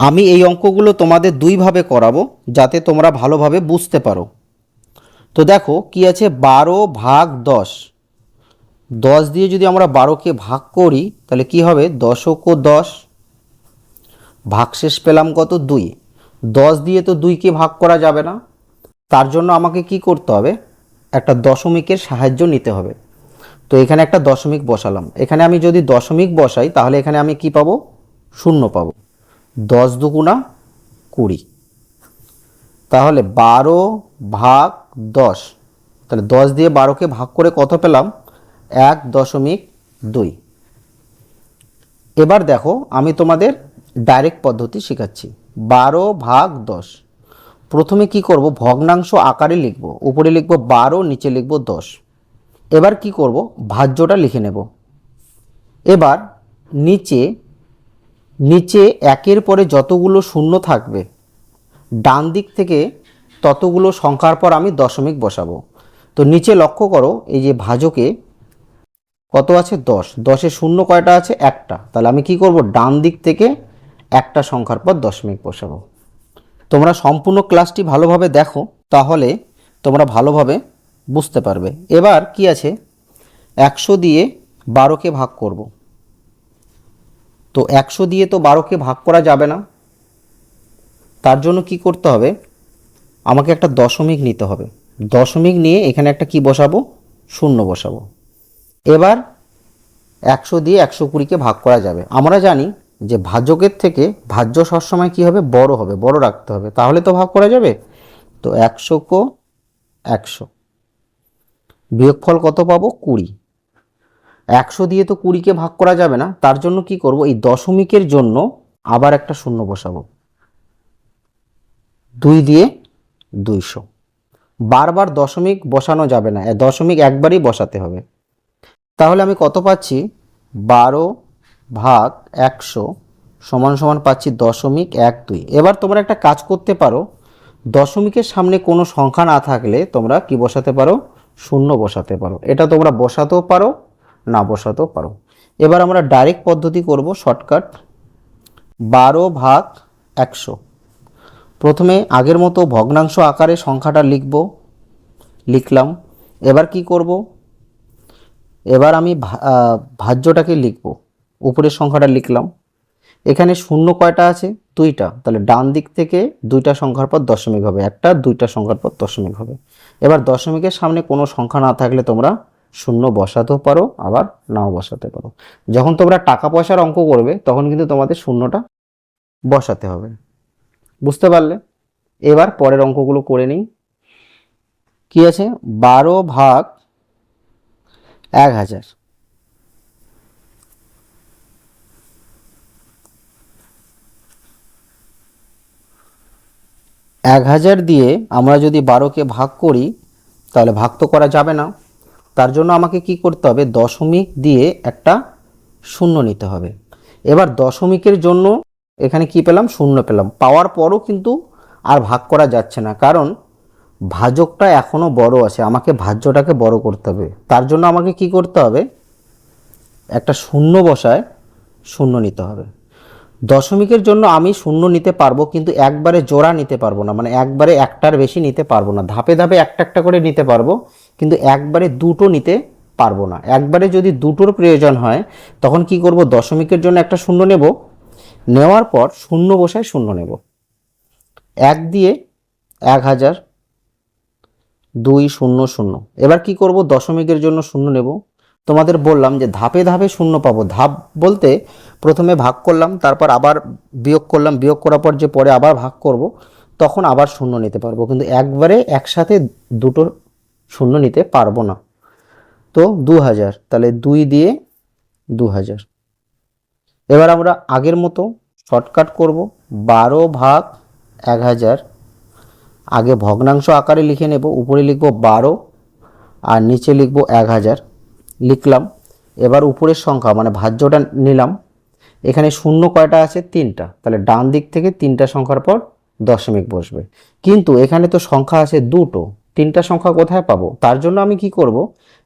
আমি এই অঙ্কগুলো তোমাদের দুইভাবে করাবো যাতে তোমরা ভালোভাবে বুঝতে পারো। তো দেখো, কি আছে? বারো ভাগ দশ। দশ দিয়ে যদি আমরা বারোকে ভাগ করি, তাহলে কি হবে? দশক ও দশ। ভাগশেষ পেলাম কত? দুই। দশ দিয়ে তো দুইকে ভাগ করা যাবে না। তার জন্য আমাকে কি করতে হবে? একটা দশমিকের সাহায্য নিতে হবে। তো এখানে একটা দশমিক বসালাম। এখানে আমি যদি দশমিক বসাই, তাহলে এখানে আমি কি পাবো? শূন্য পাবো। দশ দুগুণা কুড়ি। তাহলে বারো ভাগ দশ, তাহলে দশ দিয়ে বারোকে ভাগ করে কত পেলাম? এক দশমিক দুই। এবার দেখো, আমি তোমাদের ডাইরেক্ট পদ্ধতি শেখাচ্ছি। বারো ভাগ দশ। প্রথমে কি করব? ভগ্নাংশ আকারে লিখব। উপরে লিখব বারো, নিচে লিখব দশ। এবার কি করব? ভাজ্যটা লিখে নেব। এবার নিচে নিচে একের পরে যতগুলো শূন্য থাকবে, ডান দিক থেকে ততগুলো সংখ্যার পর আমি দশমিক বসাবো। তো নিচে লক্ষ্য করো, এই যে ভাজকে কত আছে? দশ। দশে শূন্য কয়টা আছে? একটা। তাহলে আমি কি করব? ডান দিক থেকে একটা সংখ্যার পর দশমিক বসাবো। তোমরা সম্পূর্ণ ক্লাসটি ভালোভাবে দেখো, তাহলে তোমরা ভালোভাবে বুঝতে পারবে। এবার কি আছে? একশো দিয়ে বারোকে ভাগ করব। তো একশো দিয়ে তো বারোকে ভাগ করা যাবে না। তার জন্য কি করতে হবে? আমাকে একটা দশমিক নিতে হবে। দশমিক নিয়ে এখানে একটা কি বসাবো? শূন্য বসাবো। এবার একশো দিয়ে একশো কুড়িকে ভাগ করা যাবে। আমরা জানি যে ভাজকের থেকে ভাজ্য সবসময় কী হবে? বড় হবে, বড় রাখতে হবে। তাহলে তো ভাগ করা যাবে? তো একশো কো একশো। বিয়োগফল কত পাবো? কুড়ি। একশো দিয়ে তো কুড়িকে ভাগ করা যাবে না, তার জন্য কি করব? এই দশমিকের জন্য আবার একটা শূন্য বসাবো। দুই দিয়ে দুইশো। বারবার দশমিক বসানো যাবে না দশমিক একবারই বসাতে হবে। তাহলে আমি কত পাচ্ছি? বারো ভাগ একশো সমান সমান পাচ্ছি দশমিক এক দুই। এবার তোমরা একটা কাজ করতে পারো, দশমিকের সামনে কোনো সংখ্যা না থাকলে তোমরা কি বসাতে পারো? শূন্য বসাতে পারো। এটা তোমরা বসাতেও পারো না বসাতেও পারো। এবার আমরা ডাইরেক্ট পদ্ধতি করব শর্টকাট বারো ভাগ একশো। প্রথমে আগের মতো ভগ্নাংশ আকারে সংখ্যাটা লিখব, লিখলাম। এবার কি করব? এবার আমি ভাজ্যটাকে লিখব। উপরের সংখ্যাটা লিখলাম। এখানে শূন্য কয়টা আছে? দুইটা। তাহলে ডান দিক থেকে দুইটা সংখ্যার পর দশমিক হবে। একটা, দুইটা সংখ্যার পর দশমিক হবে। এবার দশমিকের সামনে কোনো সংখ্যা না থাকলে তোমরা শূন্য বসাতেও পারো, আবার নাও বসাতে পারো। যখন তোমরা টাকা পয়সার অঙ্ক করবে, তখন কিন্তু তোমাদের শূন্যটা বসাতে হবে। বুঝতে পারলে? এবার পরের অঙ্কগুলো করে নিই। কি আছে? বারো ভাগ এক হাজার। এক হাজার দিয়ে আমরা যদি বারোকে ভাগ করি, তাহলে ভাগ তো করা যাবে না। তার জন্য আমাকে কি করতে হবে? দশমিক দিয়ে একটা শূন্য নিতে হবে। এবার দশমিকের জন্য এখানে কি পেলাম? শূন্য পেলাম। পাওয়ার পরও কিন্তু আর ভাগ করা যাচ্ছে না। কারণ ভাজকটা এখনও বড় আছে। আমাকে ভাজ্যটাকে বড় করতে হবে। তার জন্য আমাকে কি করতে হবে? একটা শূন্য বসায় শূন্য নিতে হবে। দশমিকের জন্য আমি শূন্য নিতে পারব, কিন্তু একবারে জোড়া নিতে পারব না। মানে একবারে একটার বেশি নিতে পারব না। ধাপে ধাপে একটা একটা করে নিতে পারব। কিন্তু একবারে দুটো নিতে পারব না। একবারে যদি দুটোর প্রয়োজন হয়, তখন কি করব? দশমিকের জন্য একটা শূন্য নেব। নেওয়ার পর শূন্য বসায় শূন্য নেব। এক দিয়ে এক হাজার দুই শূন্য শূন্য। এবার কি করব? দশমিকের জন্য শূন্য নেব। তোমাদের বললাম যে ধাপে ধাপে শূন্য পাবো। ধাপ বলতে প্রথমে ভাগ করলাম, তারপর আবার বিয়োগ করলাম। বিয়োগ করার পর যে পরে আবার ভাগ করব, তখন আবার শূন্য নিতে পারব। কিন্তু একবারে একসাথে দুটো শূন্য নিতে পারব না। তো দু হাজার তাহলে দুই দিয়ে দু হাজার এবার আমরা আগের মতো শর্টকাট করব, বারো ভাগ এক হাজার আগে ভগ্নাংশ আকারে লিখে নেব, উপরে লিখব বারো, আর নিচে লিখব এক হাজার লিখলাম, এবার উপরের সংখ্যা মানে ভাজ্যটা নিলাম। এখানে শূন্য কয়টা আছে? তিনটা। তাহলে ডান দিক থেকে তিনটা সংখ্যার পর দশমিক বসবে। কিন্তু এখানে তো সংখ্যা আছে দুটো। তিনটা সংখ্যা কোথায় পাবো? তার জন্য আমি কি করব?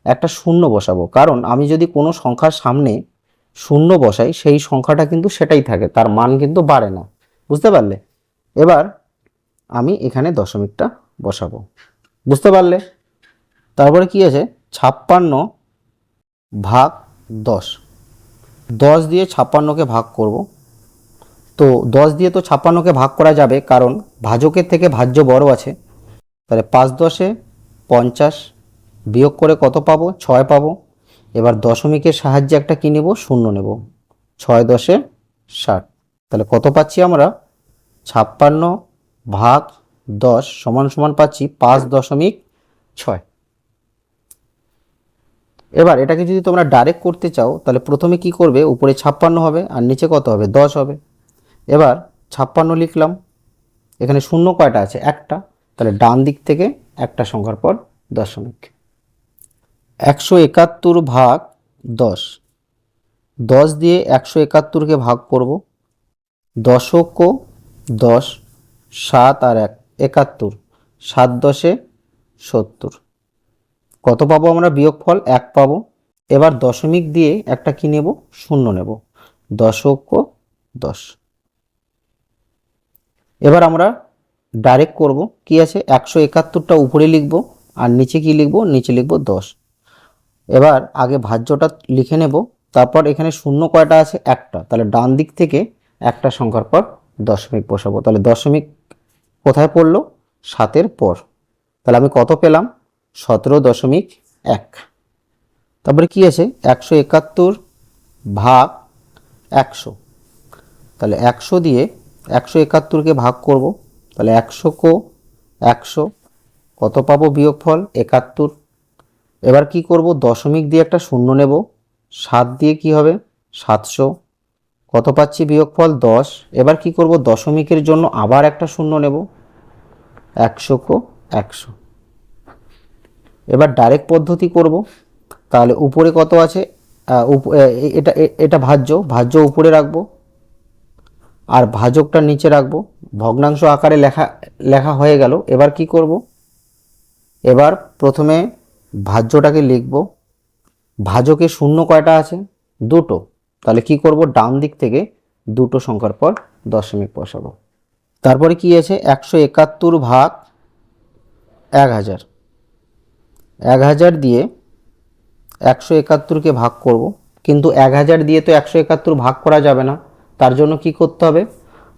একটা শূন্য বসাবো। কারণ আমি যদি কোনো সংখ্যার সামনে শূন্য বসাই, সেই সংখ্যাটা কিন্তু সেটাই থাকে, তার মান কিন্তু বাড়ে না। বুঝতে পারলে? এবার আমি এখানে দশমিকটা বসাবো। বুঝতে পারলে? তারপরে কি আছে? ছাপ্পান্ন ভাগ দশ। দশ দিয়ে ছাপ্পান্নকে ভাগ করব। তো দশ দিয়ে তো ছাপ্পান্নকে ভাগ করা যাবে, কারণ ভাজকের থেকে ভাজ্য বড় আছে। তাহলে পাঁচ দশে পঞ্চাশ বিয়োগ করে কত পাবো? ছয় পাবো। এবার দশমিকের সাহায্যে একটা কী নেব? শূন্য নেব। ছয় দশে ষাট। তাহলে কত পাচ্ছি আমরা? ছাপ্পান্ন ভাগ দশ সমান সমান পাচ্ছি পাঁচ দশমিক ছয়। এবার এটাকে যদি তোমরা ডাইরেক্ট করতে চাও, তাহলে প্রথমে কি করবে? উপরে ছাপ্পান্ন হবে আর নিচে কত হবে? দশ হবে। এবার ছাপ্পান্ন লিখলাম। এখানে শূন্য কয়টা আছে? একটা। তাহলে ডান দিক থেকে একটা সংখ্যার পর দশমিক। একশো একাত্তর ভাগ দশ। দশ দিয়ে একশো একাত্তরকে ভাগ করব। দশক দশ, সাত আর এক, একাত্তর। সাত দশে সত্তর। কত পাবো আমরা? বিয়োগফল এক পাবো। এবার দশমিক দিয়ে একটা কি নেব? শূন্য নেব। দশক দশ। এবার আমরা ডাইরেক্ট করব, কি আছে? একশো একাত্তরটা উপরে লিখব আর নিচে কি লিখব? নিচে লিখব দশ। এবার আগে ভাজ্যটা লিখে নেব, তারপর এখানে শূন্য কয়টা আছে? একটা। তাহলে ডান দিক থেকে একটা সংখ্যার পর দশমিক বসাবো। তাহলে দশমিক কোথায় পড়ল? সাতের পর। তাহলে আমি কত পেলাম? সতেরো দশমিক এক। তারপরে কি আছে? একশো একাত্তর ভাগ একশো। তাহলে একশো দিয়ে একশো একাত্তরকে ভাগ করব। তাহলে একশো কো, একশো, কত পাবো বিয়োগফল? একাত্তর। এবার কি করব? দশমিক দিয়ে একটা শূন্য নেব। সাত দিয়ে কি হবে? সাতশো। কত পাচ্ছি বিয়োগফল? দশ। এবার কি করব? দশমিকের জন্য আবার একটা শূন্য নেব। একশো কো, একশো। এবার ডাইরেক্ট পদ্ধতি করব। তাহলে উপরে কত আছে? এটা এটা ভাজ্য। ভাজ্য উপরে রাখব। আর ভাজকটা নিচে রাখব। ভগ্নাংশ আকারে লেখা লেখা হয়ে গেল। এবার কি করব? এবার প্রথমে ভাজ্যটাকে লিখব। ভাজকে শূন্য কয়টা আছে? দুটো। তাহলে কি করব? ডান দিক থেকে দুটো সংখ্যার পর দশমিক বসাবো। তারপরে কি আছে? একশো একাত্তর ভাগ এক হাজার। এক হাজার দিয়ে একশো একাত্তরকে ভাগ করব। কিন্তু এক হাজার দিয়ে তো একশো একাত্তর ভাগ করা যাবে না। তার জন্য কি করতে হবে?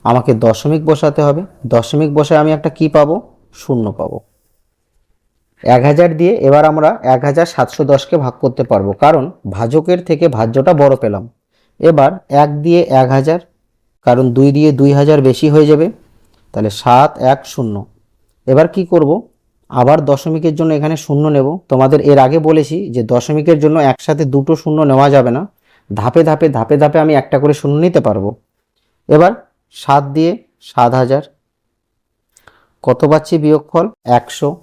আমাকে দশমিক বসাতে হবে। দশমিক বসায় আমি একটা কি পাবো? শূন্য পাবো। এক হাজার দিয়ে এবার আমরা এক হাজার সাতশো দশকে ভাগ করতে পারব। কারণ ভাজকের থেকে ভাজ্যটা বড় পেলাম। এবার এক দিয়ে এক হাজার, কারণ দুই দিয়ে দুই হাজার বেশি হয়ে যাবে। তাহলে সাত, এক, শূন্য। এবার কি করব? আবার দশমিকের জন্য এখানে শূন্য নেব। তোমাদের এর আগে বলেছি যে দশমিকের জন্য একসাথে দুটো শূন্য নেওয়া যাবে না। ধাপে ধাপে ধাপে ধাপে আমি একটা করে শূন্য নিতে পারব। এবার সাত দিয়ে সাত হাজার। কত পাচ্ছি বিয়োগফল? একশো।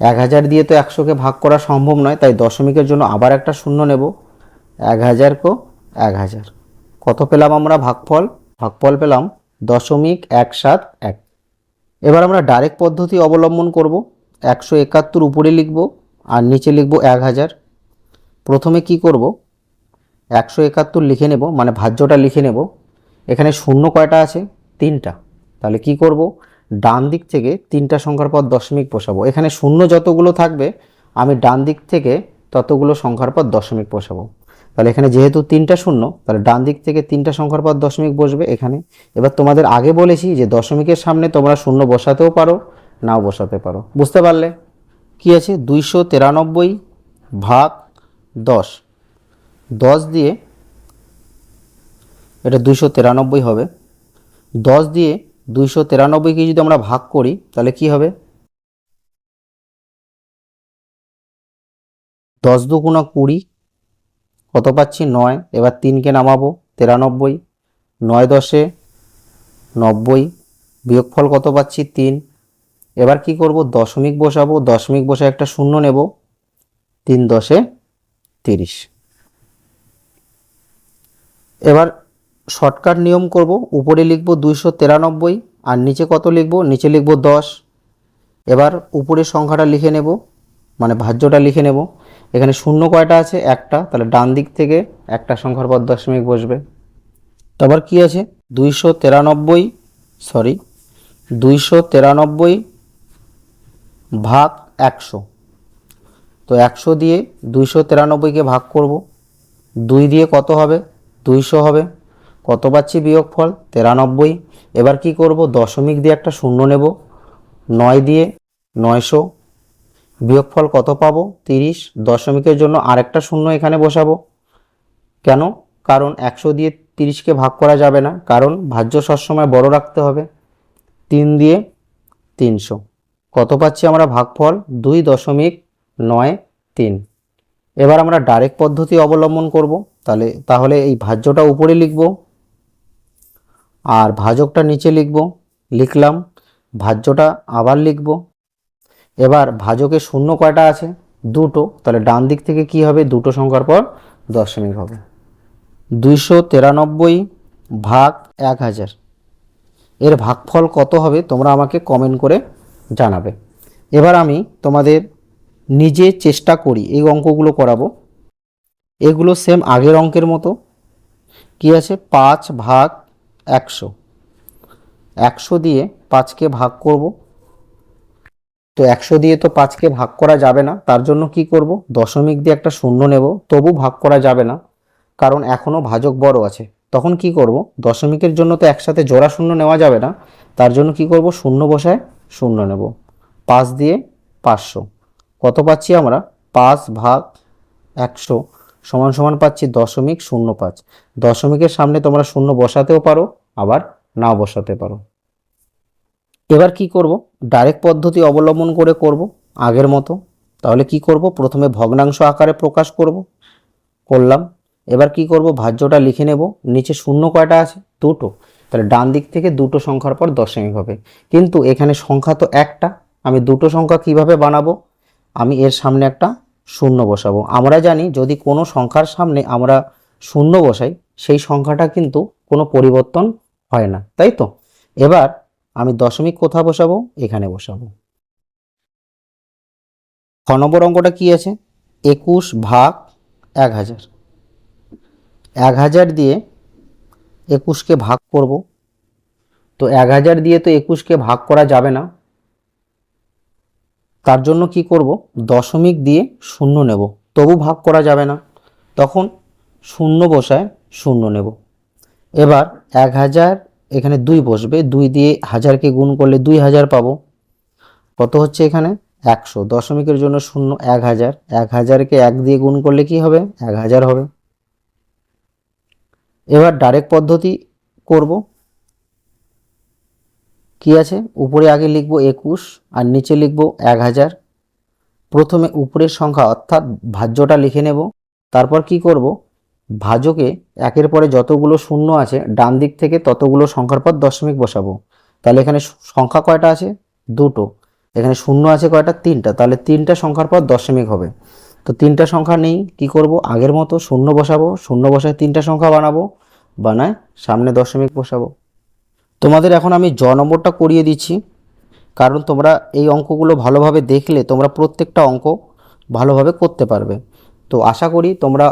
এক হাজার দিয়ে তো একশোকে ভাগ করা সম্ভব নয়, তাই দশমিকের জন্য আবার একটা শূন্য নেব। এক হাজার কো এক হাজার। কত পেলাম আমরা ভাগফল? ভাগফল পেলাম দশমিক এক সাত এক। এবার আমরা ডাইরেক্ট পদ্ধতি অবলম্বন করব। একশো একাত্তর উপরে লিখব আর নিচে লিখব এক হাজার। প্রথমে কি করব? একশো একাত্তর লিখে নেব মানে ভাজ্যটা লিখে নেব। এখানে শূন্য কয়টা আছে? তিনটা। তাহলে কি করব? ডান দিক থেকে তিনটা সংখ্যার পর দশমিক বসাবো। এখানে শূন্য যতগুলো থাকবে, আমি ডান দিক থেকে ততগুলো সংখ্যার পর দশমিক বসাবো। তাহলে এখানে যেহেতু তিনটা শূন্য, তাহলে ডান দিক থেকে তিনটা সংখ্যার পর দশমিক বসবে এখানে। এবার তোমাদের আগে বলেছি যে দশমিকের সামনে তোমরা শূন্য বসাতেও পারো, নাও বসাতে পারো। বুঝতে পারলে? কি আছে? দুইশো তিরানব্বই ভাগ দশ। দশ দিয়ে এটা দুইশো তিরানব্বই হবে। দশ দিয়ে দুইশো তিরানব্বইকে যদি আমরা ভাগ করি, তাহলে কি হবে? দশ দুগুণা কুড়ি, কত পাচ্ছি? নয়। এবার তিনকে নামাবো, তিরানব্বই। নয় দশে নব্বই। বিয়োগফল কত পাচ্ছি? তিন। এবার কি করব? দশমিক বসাবো। দশমিক বসে একটা শূন্য নেব। তিন দশে তিরিশ। এবার শর্টকাট নিয়ম করব। উপরে লিখব দুইশো তিরানব্বই আর নিচে কত লিখব? নিচে লিখব দশ। এবার উপরের সংখ্যাটা লিখে নেব মানে ভাজ্যটা লিখে নেব। এখানে শূন্য কয়টা আছে? একটা। তাহলে ডান দিক থেকে একটা সংখ্যার পর দশমিক বসবে। তারপর কি আছে? দুইশো তিরানব্বই সরি দুইশো তিরানব্বই ভাগ একশো। তো একশো দিয়ে দুইশো তিরানব্বইকে ভাগ করব। দুই দিয়ে কত হবে? দুইশো হবে। কত পাচ্ছি বিয়োগফল? তিরানব্বই। এবার কি করব? দশমিক দিয়ে একটা শূন্য নেব। নয় দিয়ে নয়শো। বিয়োগফল কত পাবো? তিরিশ। দশমিকের জন্য আরেকটা শূন্য এখানে বসাবো। কেন? কারণ একশো দিয়ে তিরিশকে ভাগ করা যাবে না। কারণ ভাজ্য সবসময় বড় রাখতে হবে। তিন দিয়ে তিনশো। কত পাচ্ছি আমরা ভাগফল? দুই দশমিক নয় তিন। এবার আমরা ডাইরেক্ট পদ্ধতি অবলম্বন করব। তাহলে তাহলে এই ভাজ্যটা উপরে লিখব। আর ভাজকটা নিচে লিখব। লিখলাম, ভাজ্যটা আবার লিখব। এবার ভাজকে শূন্য কয়টা আছে? দুটো। তাহলে ডান দিক থেকে কি হবে? দুটো সংখ্যার পর দশমিক হবে। দুইশো তিরানব্বই ভাগ এক হাজার। এর ভাগফল কত হবে? তোমরা আমাকে কমেন্ট করে জানাবে। এবার আমি তোমাদের নিজে চেষ্টা করি এই অঙ্কগুলো করাবো। এগুলো সেম আগের অঙ্কের মতো। কি আছে? পাঁচ ভাগ একশো। একশো দিয়ে পাঁচকে ভাগ করব। তো একশো দিয়ে তো পাঁচকে ভাগ করা যাবে না। তার জন্য কি করব? দশমিক দিয়ে একটা শূন্য নেব। তবু ভাগ করা যাবে না। কারণ এখনও ভাজক বড় আছে। তখন কি করব? দশমিকের জন্য তো একসাথে জোড়া শূন্য নেওয়া যাবে না। তার জন্য কি করব? শূন্য বসায় শূন্য নেব। পাঁচ দিয়ে পাঁচশো। কত পাচ্ছি আমরা? পাঁচ ভাগ একশো। সমান সমান পাচ্ছি দশমিক শূন্য পাঁচ। দশমিকের সামনে তোমরা শূন্য বসাতেও পারো, আবার নাও বসাতে পারো। এবার কি করব? ডাইরেক্ট পদ্ধতি অবলম্বন করে করব আগের মতো। তাহলে কি করব? প্রথমে ভগ্নাংশ আকারে প্রকাশ করব। করলাম। এবার কি করব? ভাজ্যটা লিখে নেব। নিচে শূন্য কয়টা আছে? দুটো। তাহলে ডান দিক থেকে দুটো সংখ্যার পর দশমিক হবে। কিন্তু এখানে সংখ্যা তো একটা। আমি দুটো সংখ্যা কীভাবে বানাবো? আমি এর সামনে একটা শূন্য বসাবো। আমরা জানি যদি কোনো সংখ্যার সামনে আমরা শূন্য বসাই, সেই সংখ্যাটা কিন্তু কোনো পরিবর্তন হয় না, তাই তো? এবার আমি দশমিক কোথা বসাবো? এখানে বসাবো। খ নম্বর অঙ্কটা কি আছে? একুশ ভাগ এক হাজার। এক হাজার দিয়ে একুশকে ভাগ করব। তো এক হাজার দিয়ে তো একুশকে ভাগ করা যাবে না। তার জন্য কি করব? দশমিক দিয়ে শূন্য নেব। তবু ভাগ করা যাবে না। তখন শূন্য বসায় শূন্য নেব। এবার এক হাজার, এখানে দুই বসবে। দুই দিয়ে হাজারকে গুণ করলে দুই হাজার পাবো। কত হচ্ছে এখানে? একশো। দশমিকের জন্য শূন্য এক হাজার। এক হাজারকে এক দিয়ে গুণ করলে কি হবে? এক হাজার হবে। এবার ডাইরেক্ট পদ্ধতি করব। কি আছে? উপরে আগে লিখব একুশ, আর নিচে লিখব এক হাজার। প্রথমে উপরের সংখ্যা, অর্থাৎ ভাজ্যটা লিখে নেব। তারপর কি করব? ভাজকে একের পরে যতগুলো শূন্য আছে, ডান দিক থেকে ততগুলো সংখ্যার পর দশমিক বসাবো। তাহলে এখানে সংখ্যা কয়টা আছে? দুটো। এখানে শূন্য আছে কয়টা? তিনটা। তাহলে তিনটা সংখ্যার পর দশমিক হবে। তো তিনটা সংখ্যা নেই, কি করব? আগের মতো শূন্য বসাবো। শূন্য বসায় তিনটা সংখ্যা বানাবো। বানায় সামনে দশমিক বসাবো। তোমাদের এখন আমি জ নম্বরটা করিয়ে দিচ্ছি। কারণ তোমরা এই অঙ্কগুলো ভালোভাবে দেখলে তোমরা প্রত্যেকটা অঙ্ক ভালোভাবে করতে পারবে। তো আশা করি তোমরা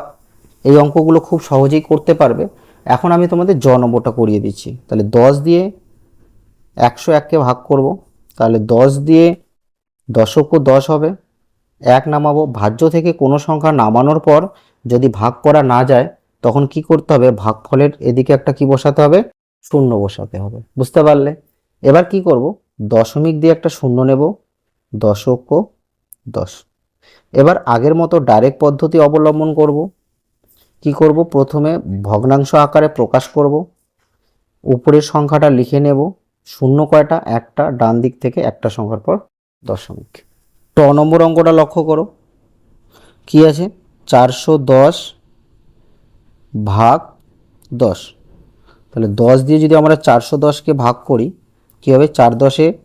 এই অঙ্কগুলো খুব সহজেই করতে পারবে। এখন আমি তোমাদের জ নম্বরটা করিয়ে দিচ্ছি। তাহলে দশ দিয়ে একশো এককে ভাগ করব। তাহলে দশ দিয়ে দশক দশ হবে। এক নামাবো। ভাজ্য থেকে কোনো সংখ্যা নামানোর পর যদি ভাগ করা না যায়, তখন কি করতে হবে? ভাগফলের এদিকে একটা কি বসাতে হবে? শূন্য বসাতে হবে। বুঝতে পারলে? এবার কি করব? দশমিক দিয়ে একটা শূন্য নেব। দশক ও দশ। এবার আগের মতো ডাইরেক্ট পদ্ধতি অবলম্বন করব। কি করব? প্রথমে ভগ্নাংশ আকারে প্রকাশ করব। উপরের সংখ্যাটা লিখে নেব। শূন্য কয়টা? একটা। ডান দিক থেকে একটা সংখ্যার পর দশমিক। ট নম্বর অঙ্কটা লক্ষ্য করো। কি আছে? চারশো দশ ভাগ দশ। তাহলে দশ দিয়ে যদি আমরা চারশো দশকে ভাগ করি, কী হবে? চার দশে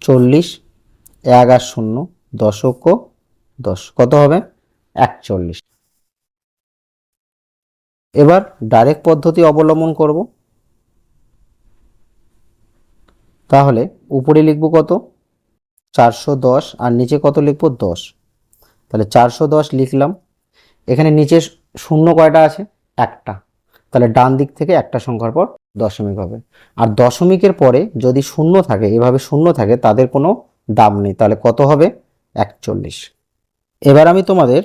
চল্লিশ, এক আর শূন্য দশক দশ। কত হবে? একচল্লিশ। এবার ডাইরেক্ট পদ্ধতি অবলম্বন করব। তাহলে উপরে লিখব কত? চারশো দশ আর নিচে কত লিখব? দশ। তাহলে চারশো দশ লিখলাম। এখানে নিচে শূন্য কয়টা আছে? একটা। তাহলে ডান দিক থেকে একটা সংখ্যার পর দশমিক হবে। আর দশমিকের পরে যদি শূন্য থাকে, এভাবে শূন্য থাকে, তাদের কোনো দাম নেই। তাহলে কত হবে? একচল্লিশ। এবার আমি তোমাদের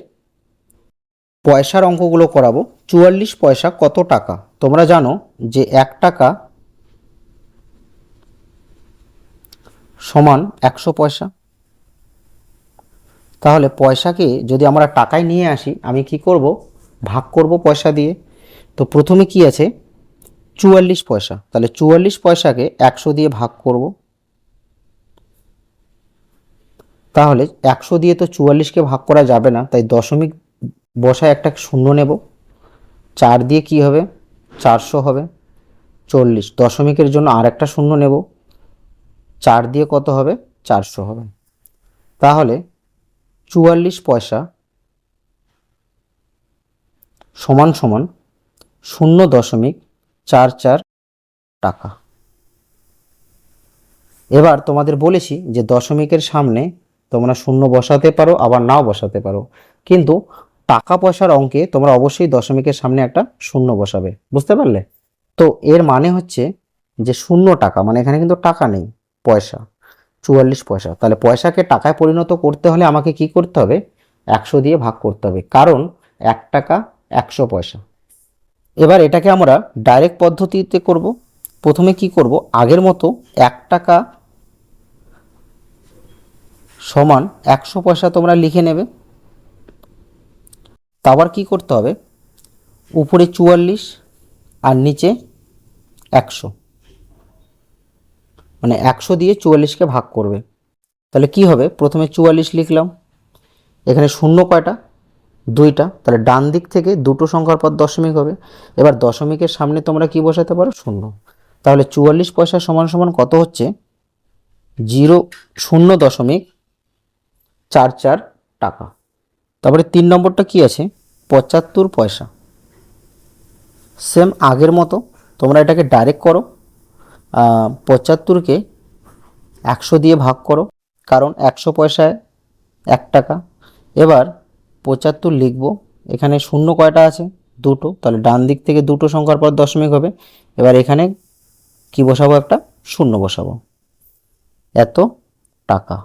পয়সার অঙ্কগুলো করাবো। চুয়াল্লিশ পয়সা কত টাকা? তোমরা জানো যে এক টাকা সমান একশো পয়সা। তাহলে পয়সাকে যদি আমরা টাকায় নিয়ে আসি, আমি কি করব? ভাগ করব পয়সা দিয়ে। তো প্রথমে কি আছে? চুয়াল্লিশ পয়সা। তাহলে চুয়াল্লিশ পয়সাকে একশো দিয়ে ভাগ করব। তাহলে একশো দিয়ে তো চুয়াল্লিশকে ভাগ করা যাবে না, তাই দশমিক বসায় একটা শূন্য নেব। চার দিয়ে কি হবে? চারশো হবে। চল্লিশ। দশমিকের জন্য আর একটা শূন্য নেব। চার দিয়ে কত হবে? চারশো হবে। তাহলে চুয়াল্লিশ পয়সা সমান সমান শূন্য দশমিক চার চার টাকা। এবার তোমাদের বলেছি যে দশমিকের সামনে তোমরা শূন্য বসাতে পারো, আবার নাও বসাতে পারো। কিন্তু টাকা পয়সার অঙ্কে তোমরা অবশ্যই দশমিকের সামনে একটা শূন্য বসাবে। বুঝতে পারলে? তো এর মানে হচ্ছে যে শূন্য টাকা মানে এখানে কিন্তু টাকা নেই, পয়সা, চুয়াল্লিশ পয়সা। তাহলে পয়সাকে টাকায় পরিণত করতে হলে আমাকে কি করতে হবে? একশো দিয়ে ভাগ করতে হবে। কারণ এক টাকা একশো পয়সা। এবার এটাকে আমরা ডাইরেক্ট পদ্ধতিতে করব। প্রথমে কি করব? আগের মতো এক টাকা সমান একশো পয়সা তোমরা লিখে নেবে। তারপর কি করতে হবে? উপরে চুয়াল্লিশ আর নিচে একশো। মানে একশো দিয়ে চুয়াল্লিশকে ভাগ করবে। তাহলে কি হবে? প্রথমে চুয়াল্লিশ লিখলাম। এখানে শূন্য কয়টা? দুইটা, তাহলে ডান দিক থেকে দুটো সংখ্যার পর দশমিক হবে। এবার দশমিকের সামনে তোমরা কি বসাতে পারো? শূন্য। তাহলে চুয়াল্লিশ পয়সা সমান সমান কত হচ্ছে? জিরো শূন্য দশমিক চার চার টাকা। তারপরে তিন নম্বরটা কি আছে? পঁচাত্তর পয়সা। সেম আগের মতো, তোমরা এটাকে ডাইরেক্ট করো। পঁচাত্তরকে একশো দিয়ে ভাগ করো, কারণ একশো পয়সায় এক টাকা। এবার পঁচাত্তর লিখব। এখানে শূন্য কয়টা আছে? দুটো। তাহলে ডান দিক থেকে দুটো সংখ্যার পর দশমিক হবে। এবার এখানে কি বসাবো একটা? শূন্য বসাবো। এত টাকা।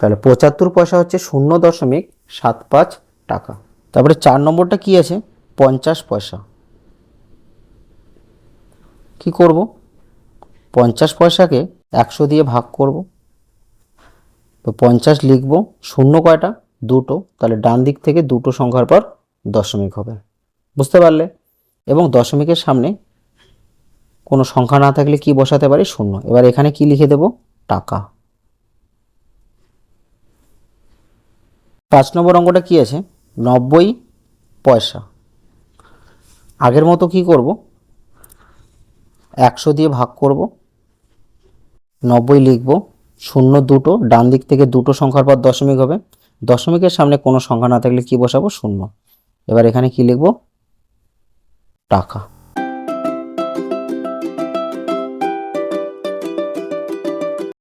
তাহলে পঁচাত্তর পয়সা হচ্ছে শূন্য দশমিক সাত পাঁচ টাকা। তারপরে চার নম্বরটা কি আছে? পঞ্চাশ পয়সা। কি করব? পঞ্চাশ পয়সাকে একশো দিয়ে ভাগ করব। তো পঞ্চাশ লিখব, শূন্য কয়টা? দুটো। তাহলে ডান দিক থেকে দুটো সংখ্যার পর দশমিক হবে। বুঝতে পারলে? এবং দশমিকের সামনে কোনো সংখ্যা না থাকলে কি বসাতে পারি? শূন্য। এবার এখানে কি লিখে দেব? টাকা। পাঁচ নম্বর অঙ্কটা কি আছে? নব্বই পয়সা। আগের মতো কি করব? একশো দিয়ে ভাগ করব। নব্বই লিখব। শূন্য দুটো, ডান দিক থেকে দুটো সংখ্যার পর দশমিক হবে। দশমিকের সামনে কোনো সংখ্যা না থাকলে কি বসাবো? শূন্য। এবার এখানে কি লিখব? টাকা।